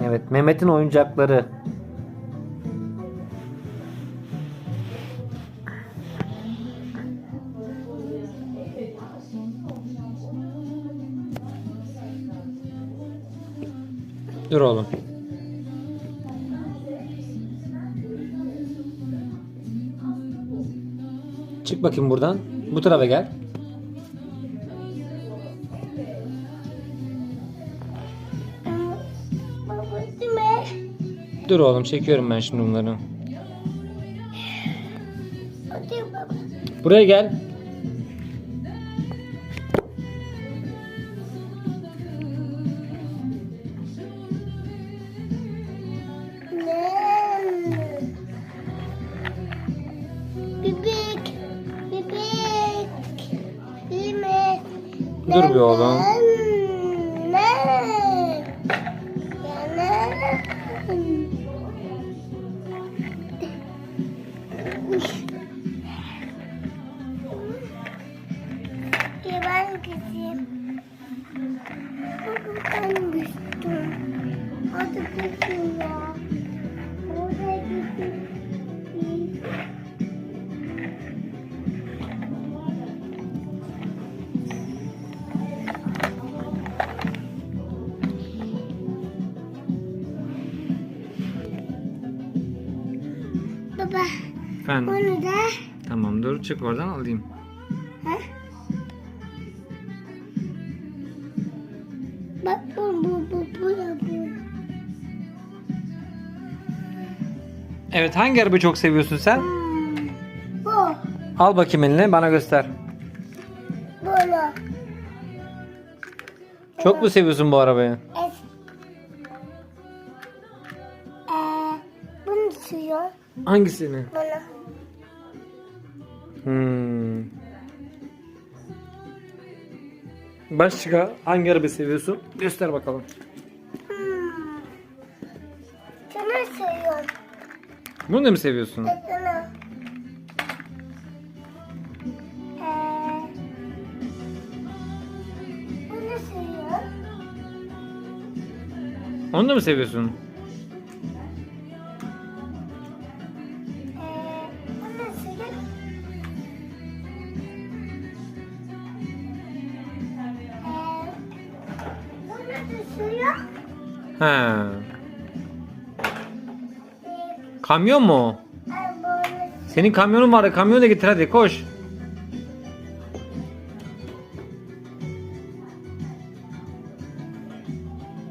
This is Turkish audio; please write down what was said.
Evet Mehmet'in oyuncakları. Dur oğlum. Çık bakayım buradan. Bu tarafa gel. Dur oğlum çekiyorum ben şimdi bunları. Buraya gel. Bebek. Bebek. Lime. Dur bir oğlum. Ne? Ne? Ben gideyim. Baba, Efendim. onu da Tamam dur çık oradan alayım. Ha? Bak bu bu bu bu da bu. Evet hangi arabayı çok seviyorsun sen? Hmm, Bu Al bakayım eline bana göster. böyle. Çok mu seviyorsun bu arabayı? Es. Bunu suyu. Hangisini? Bunu. Hmm. Başka hangi arabayı seviyorsun? Göster bakalım. Hmm. Şunu seviyorum. Bunu da mı seviyorsun? Ve Şunu. Ee, bunu seviyorum. Onu da mı seviyorsun? Ee, Kamyon mu Senin kamyonun var. Kamyonu da getir hadi koş.